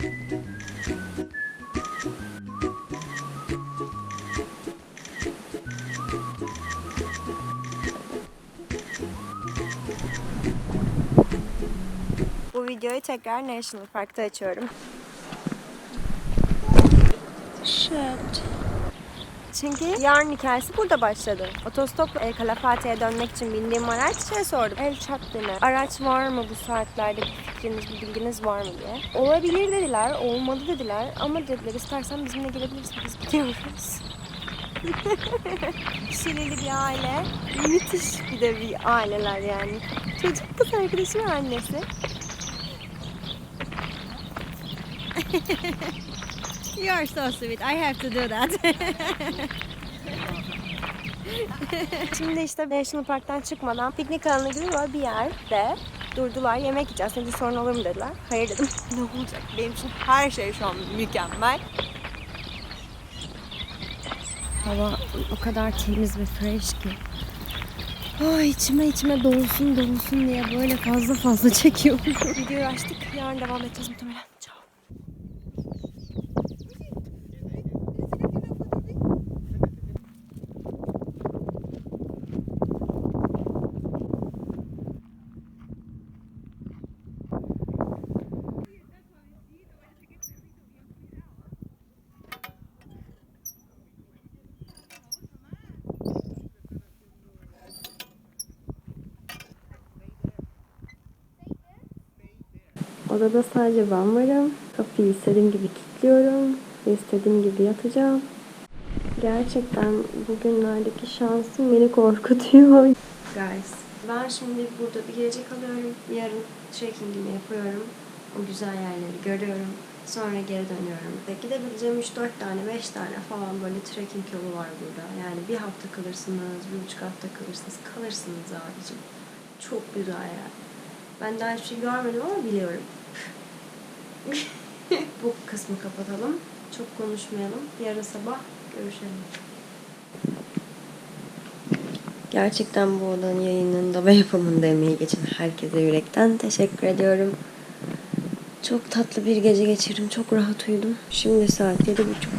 Bu videoyu tekrar National Park'ta açıyorum. Çünkü yarın hikayesi burada başladı. Otostopla El Calafate'ye dönmek için bindiğim araç şey sordum. El Chaplin'e araç var mı bu saatlerde bir fikriniz, bir bilginiz var mı diye. Olabilir dediler, olmadı dediler ama dediler istersen bizimle gelebilirsin biz gidiyoruz. Şireli bir aile. Müthiş bir de bir aileler yani. Çocuk kız arkadaşı annesi. You are so sweet. I have to do that. Şimdi işte National Park'tan çıkmadan piknik alanı gibi böyle bir yerde durdular. Yemek yiyeceğiz. Sence sorun olur mu dediler. Hayır dedim. ne olacak? Benim için her şey şu an mükemmel. Hava o kadar temiz ve fresh ki. Ay içime içime dolsun dolsun diye böyle fazla fazla çekiyorum. Videoyu açtık. Yarın devam edeceğiz muhtemelen. Odada sadece ben varım. Kapıyı istediğim gibi kilitliyorum. İstediğim gibi yatacağım. Gerçekten bugünlerdeki şansım beni korkutuyor. Guys, ben şimdi burada bir gece kalıyorum. Yarın trekkingimi yapıyorum. O güzel yerleri görüyorum. Sonra geri dönüyorum. Ve gidebileceğim 3-4 tane, 5 tane falan böyle trekking yolu var burada. Yani bir hafta kalırsınız, bir buçuk hafta kalırsınız. Kalırsınız abicim. Çok güzel yer. Ben daha hiçbir şey görmedim ama biliyorum. Bu kısmı kapatalım. Çok konuşmayalım. Yarın sabah görüşelim. Gerçekten bu odanın yayınında ve yapımında emeği geçen herkese yürekten teşekkür ediyorum. Çok tatlı bir gece geçirdim. Çok rahat uyudum. Şimdi saat yedi buçuk.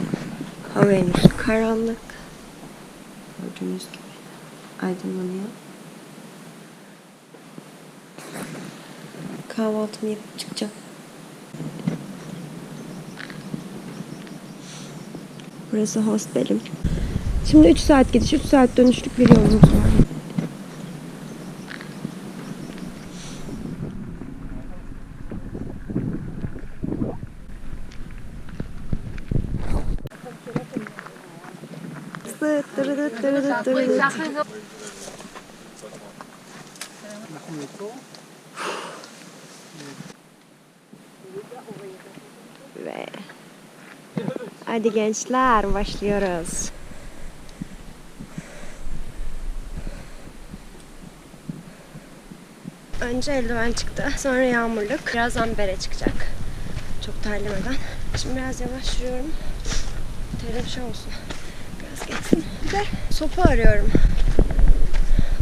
Hava henüz karanlık. Gördüğünüz gibi aydınlanıyor. Kahvaltımı yapıp çıkacağım. Burası hostelim. Şimdi 3 saat gidiş, 3 saat dönüşlük bir yolumuz var. Ve hadi gençler başlıyoruz. Önce eldiven çıktı. Sonra yağmurluk. Birazdan bere çıkacak. Çok terlemeden. Şimdi biraz yavaş yürüyorum. Terim şey olsun. Biraz geçsin. Bir de sopa arıyorum.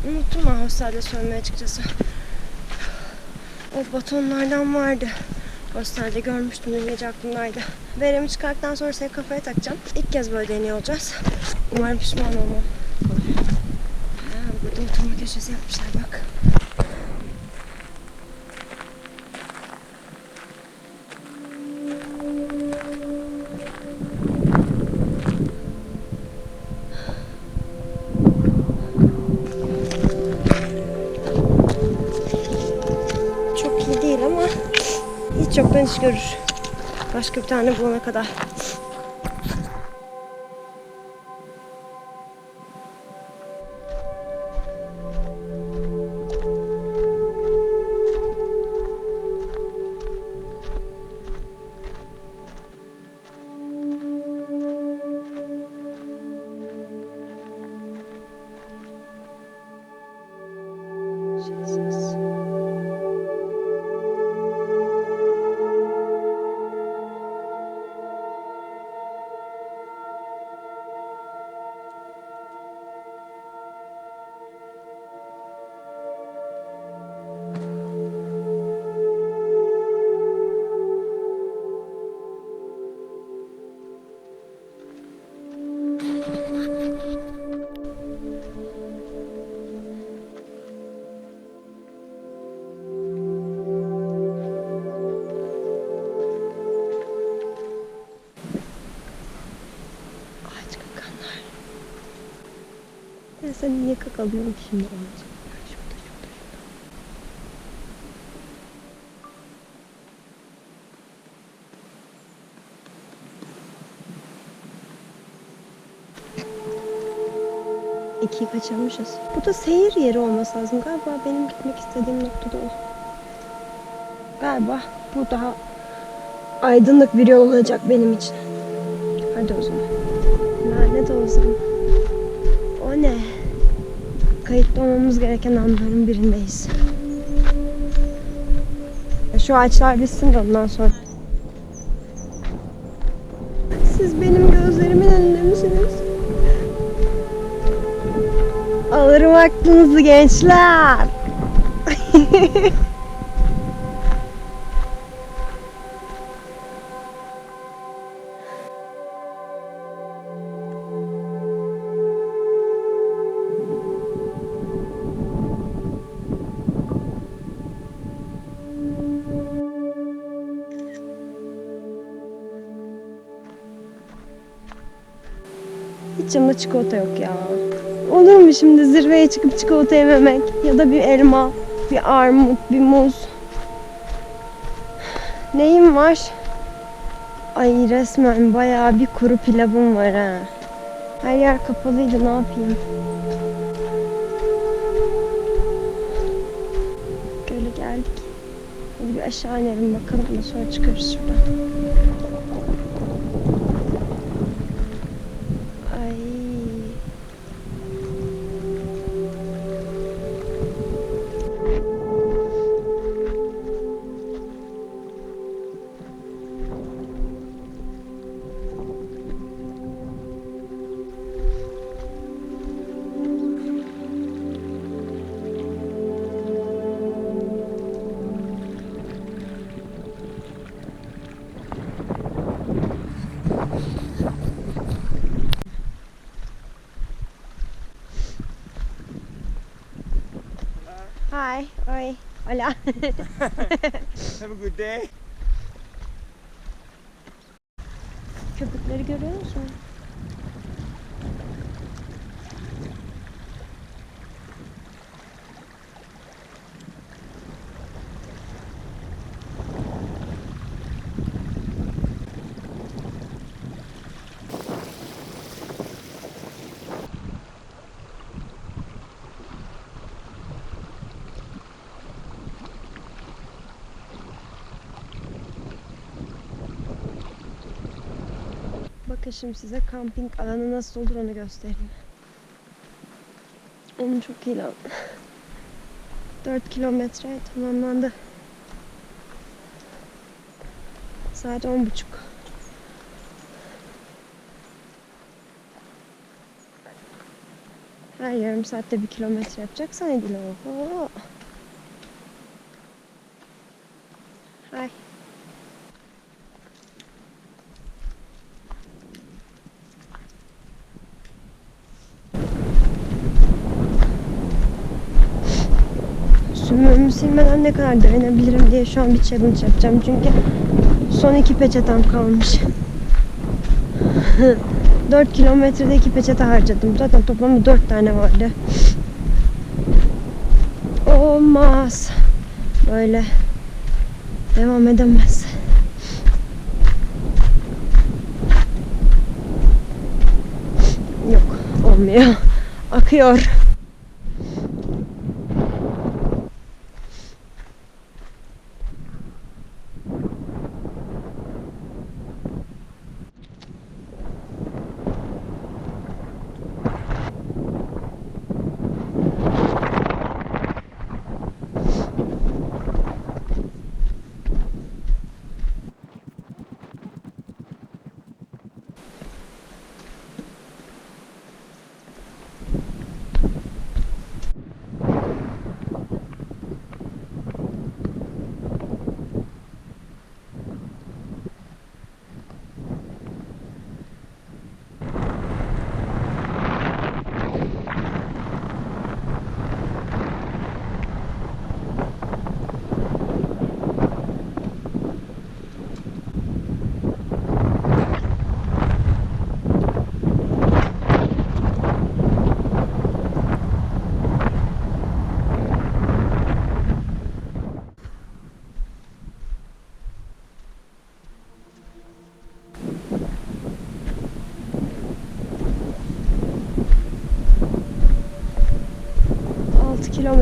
Unuttum ben hostelde söylemeye açıkçası. O batonlardan vardı. Hostelde görmüştüm dün gece aklımdaydı. Veremi çıkarttıktan sonra seni kafaya takacağım. İlk kez böyle deniyor olacağız. Umarım pişman olmam. Ha, burada oturma köşesi yapmışlar bak. Görür. Başka bir tane bulana kadar. Sen niye kakalıyorsun ki şimdi şurada, şurada. İkiyi kaçırmışız. Bu da seyir yeri olması lazım. Galiba benim gitmek istediğim noktada o. Galiba bu daha aydınlık bir yol olacak benim için. Hadi o zaman. Lanet olsun. O ne? Kayıtlı olmamız gereken anların birindeyiz. Şu ağaçlar bitsin de ondan sonra. Siz benim gözlerimin önünde misiniz? Alırım aklınızı gençler. Yanında çikolata yok ya. Olur mu şimdi zirveye çıkıp çikolata yememek? Ya da bir elma, bir armut, bir muz. Neyim var? Ay resmen bayağı bir kuru pilavım var ha. Her yer kapalıydı ne yapayım? Böyle geldik. Hadi bir aşağı inelim bakalım da sonra çıkarız şuradan. Hi. Oi. Hola. Have a good day. Köpükleri görüyor musun? Şimdi size kamping alanı nasıl olur onu göstereyim. Onu çok iyi lan. 4 kilometre tamamlandı. Saat on buçuk. Her yarım saatte bir kilometre yapacaksan edil Oho. Silmeden ne kadar dayanabilirim diye şu an bir challenge yapacağım. Çünkü son iki peçetem kalmış. 4 kilometrede iki peçete harcadım. Zaten toplamda 4 tane vardı. Olmaz. Böyle devam edemez. Yok olmuyor. Akıyor.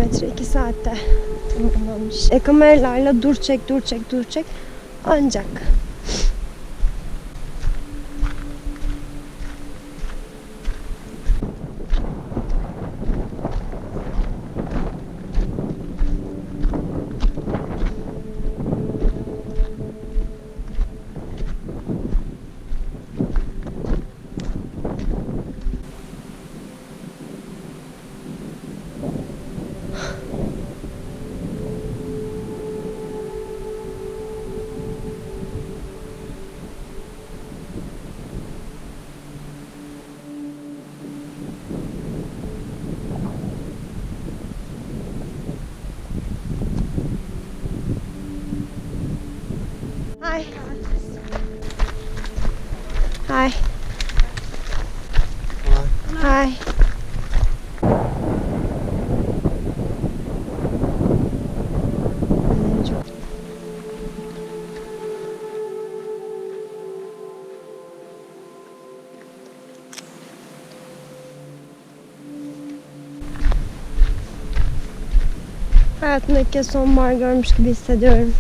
Kilometre 2 saatte tamamlanmış. E dur çek dur çek dur çek ancak. Hi. Hi. Hi. Hayatımda ilk kez sonbahar görmüş gibi hissediyorum.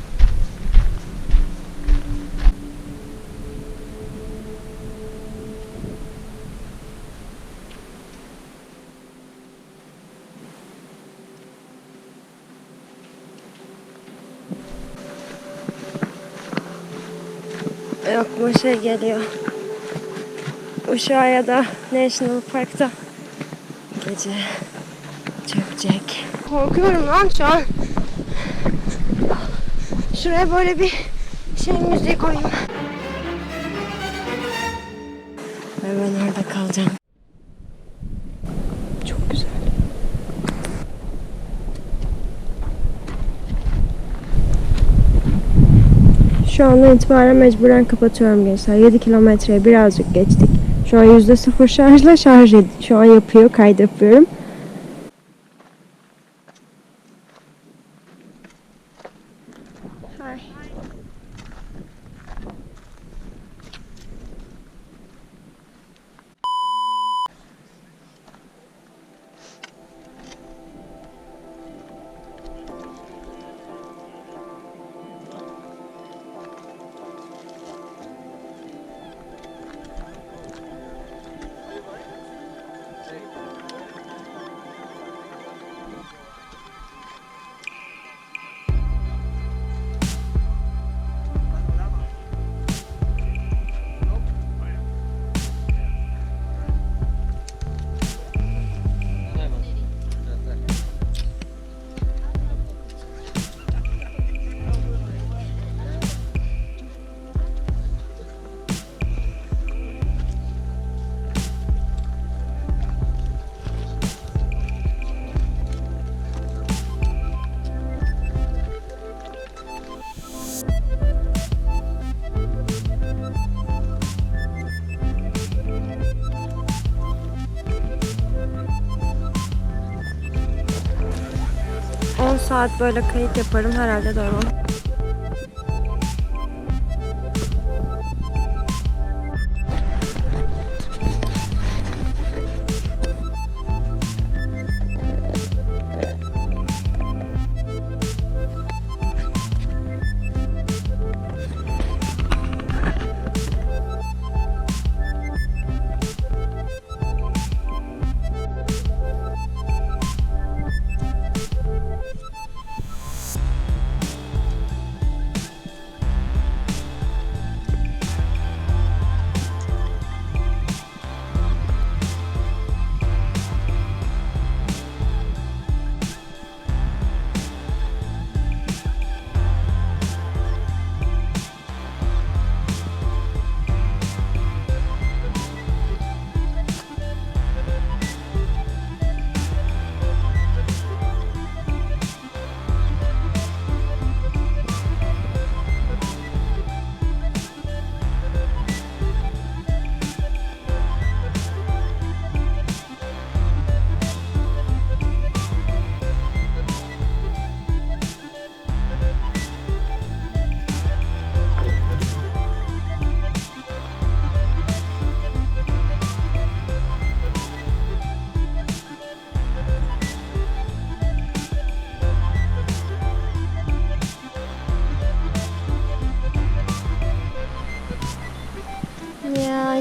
Aklıma şey geliyor. Uşağı'da National Park'ta gece çökecek. Korkuyorum lan şu an. Şuraya böyle bir şey müziği koyayım. Ve ben orada kalacağım. Çok güzel. Şu andan itibaren mecburen kapatıyorum gençler. 7 kilometreye birazcık geçtik. Şu an %0 şarjla şarj şu an yapıyor, kaydı. Hi. Saat böyle kayıt yaparım herhalde doymam.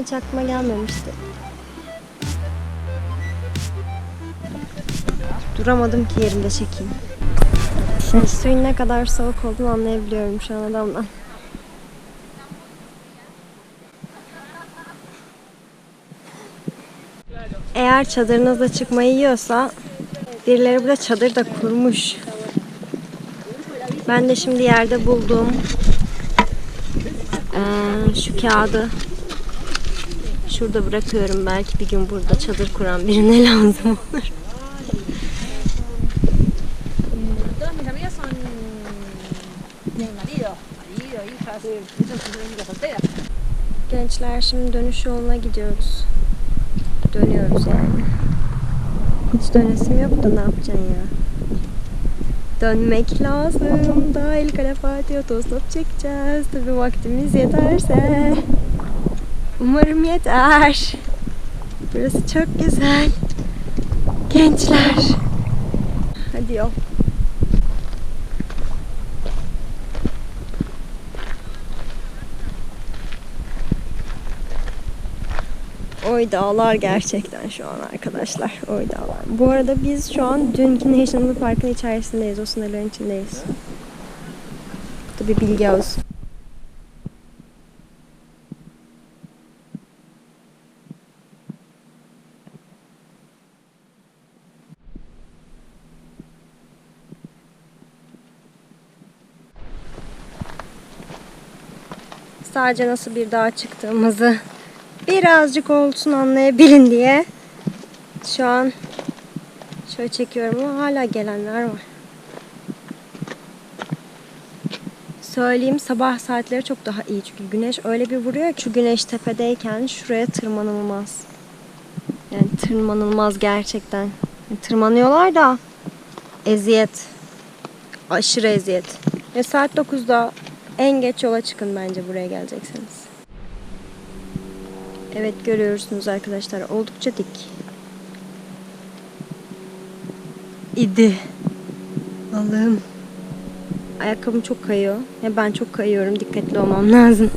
Hiç aklıma gelmemişti. Duramadım ki yerimde çekeyim. Şimdi suyun ne kadar soğuk olduğunu anlayabiliyorum şu an adamdan. Eğer çadırınızda çıkmayı yiyorsa birileri burada çadır da kurmuş. Ben de şimdi yerde bulduğum eee, şu kağıdı şurada bırakıyorum. Belki bir gün burada çadır kuran birine lazım olur. Gençler şimdi dönüş yoluna gidiyoruz. Dönüyoruz yani. Hiç dönesim yok da ne yapacaksın ya? Dönmek lazım. Daha El Calafate otostop çekeceğiz. Tabi vaktimiz yeterse. Umarım yeter. Burası çok güzel. Gençler. Hadi yol. Oy dağlar gerçekten şu an arkadaşlar. Oy dağlar. Bu arada biz şu an dünkü National Park'ın içerisindeyiz. O sınırların içindeyiz. Bu da bir bilgi olsun. Sadece nasıl bir dağa çıktığımızı birazcık olsun anlayabilin diye şu an şöyle çekiyorum ama hala gelenler var. Söyleyeyim sabah saatleri çok daha iyi çünkü güneş öyle bir vuruyor ki güneş tepedeyken şuraya tırmanılmaz. Yani tırmanılmaz gerçekten. Yani tırmanıyorlar da eziyet. Aşırı eziyet. Ve saat 9'da en geç yola çıkın bence buraya gelecekseniz. Evet görüyorsunuz arkadaşlar oldukça dik. İdi. Allah'ım. Ayakkabım çok kayıyor. Ya ben çok kayıyorum. Dikkatli olmam lazım.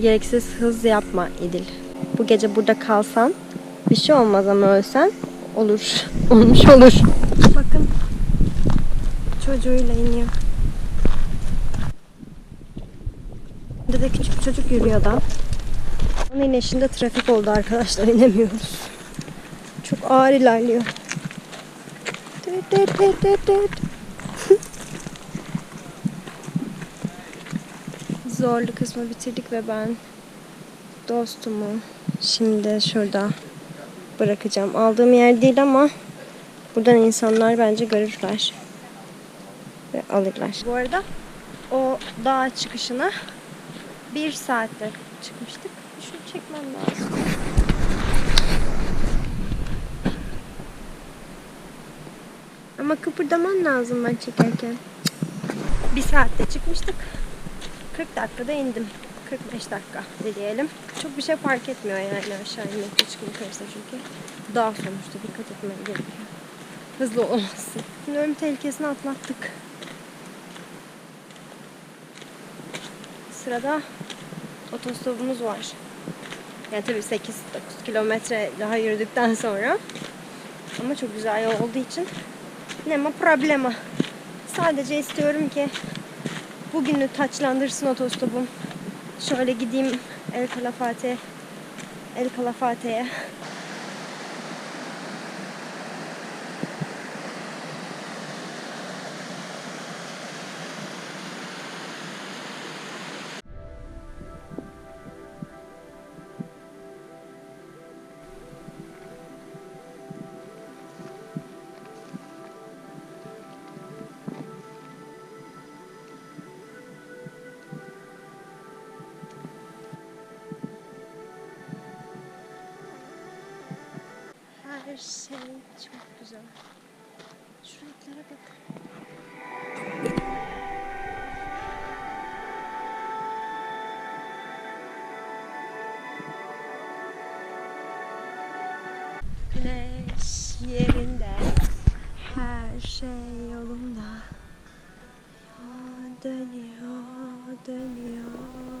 Gereksiz hız yapma İdil. Bu gece burada kalsan bir şey olmaz ama ölsen olur. Olmuş olur. Bakın. Çocuğuyla iniyor. Burada da küçük çocuk yürüyor da. Onun inişinde trafik oldu arkadaşlar inemiyoruz. Çok ağır ilerliyor. Dıt dıt dıt dıt. Zorlu kısmı bitirdik ve ben dostumu şimdi şurada bırakacağım. Aldığım yer değil ama buradan insanlar bence görürler ve alırlar. Bu arada o dağ çıkışına bir saatte çıkmıştık. Şunu çekmem lazım. Ama kıpırdaman lazım ben çekerken. Bir saatte çıkmıştık. 40 dakikada indim. 45 dakika de diyelim. Çok bir şey fark etmiyor yani aşağı inmekte çıkım yukarısı çünkü. Dağ sonuçta dikkat etmen gerekiyor. Hızlı olmasın. Şimdi ölüm tehlikesini atlattık. Sırada otostopumuz var. Yani tabii 8-9 kilometre daha yürüdükten sonra. Ama çok güzel yol olduğu için nema problema. Sadece istiyorum ki bugünü taçlandırsın otostopum. Şöyle gideyim El Calafate El Calafate'ye. Güneş yerinde. Her şey yolunda. Dönüyor, dönüyor.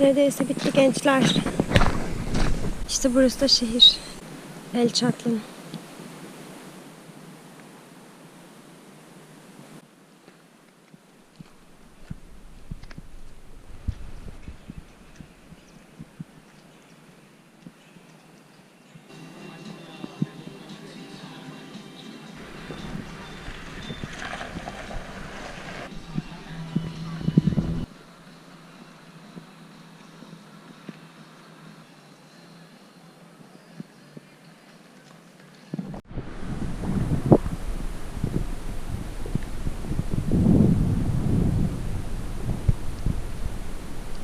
Neredeyse bitti gençler. İşte burası da şehir. El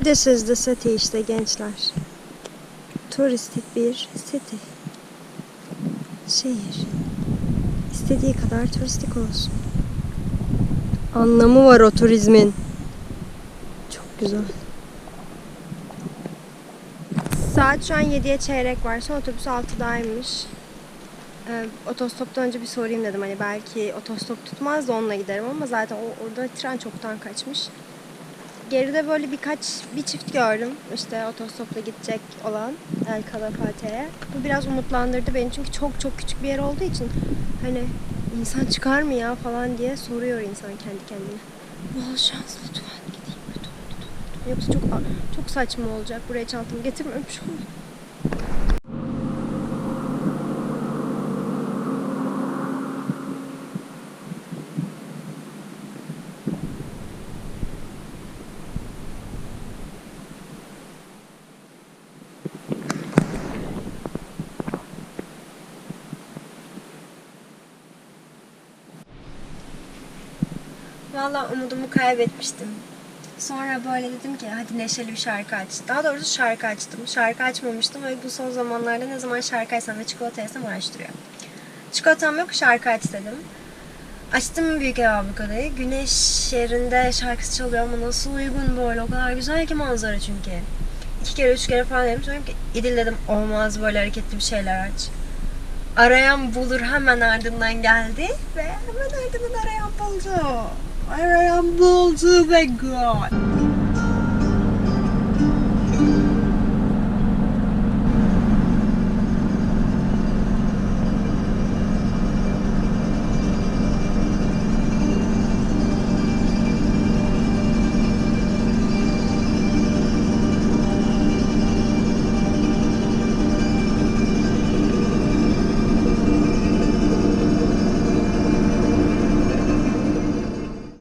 This is the city işte gençler. Turistik bir city. Şehir. İstediği kadar turistik olsun. Anlamı var o turizmin. Çok güzel. Saat şu an 7'ye çeyrek var. Son otobüs 6'daymış. Ee, otostoptan önce bir sorayım dedim. Hani belki otostop tutmaz da onunla giderim ama zaten o, orada tren çoktan kaçmış. Geride böyle birkaç bir çift gördüm. İşte otostopla gidecek olan El Calafate'ye. Bu biraz umutlandırdı beni çünkü çok çok küçük bir yer olduğu için hani insan çıkar mı ya falan diye soruyor insan kendi kendine. Bol şans lütfen gideyim lütfen lütfen. lütfen. Yoksa çok çok saçma olacak. Buraya çantamı getirmemiş olmayayım. Valla umudumu kaybetmiştim. Sonra böyle dedim ki hadi neşeli bir şarkı aç. Daha doğrusu şarkı açtım. Şarkı açmamıştım ve bu son zamanlarda ne zaman şarkı açsam ve çikolata yesem araştırıyor. Çikolatam yok şarkı aç dedim. Açtım Büyük Ev Ablukada'yı. Güneş yerinde şarkısı çalıyor ama nasıl uygun böyle. O kadar güzel ki manzara çünkü. İki kere üç kere falan dedim. Sonra ki İdil dedim olmaz böyle hareketli bir şeyler aç. Arayan bulur hemen ardından geldi ve hemen ardından arayan buldu. Arayan buldu be God.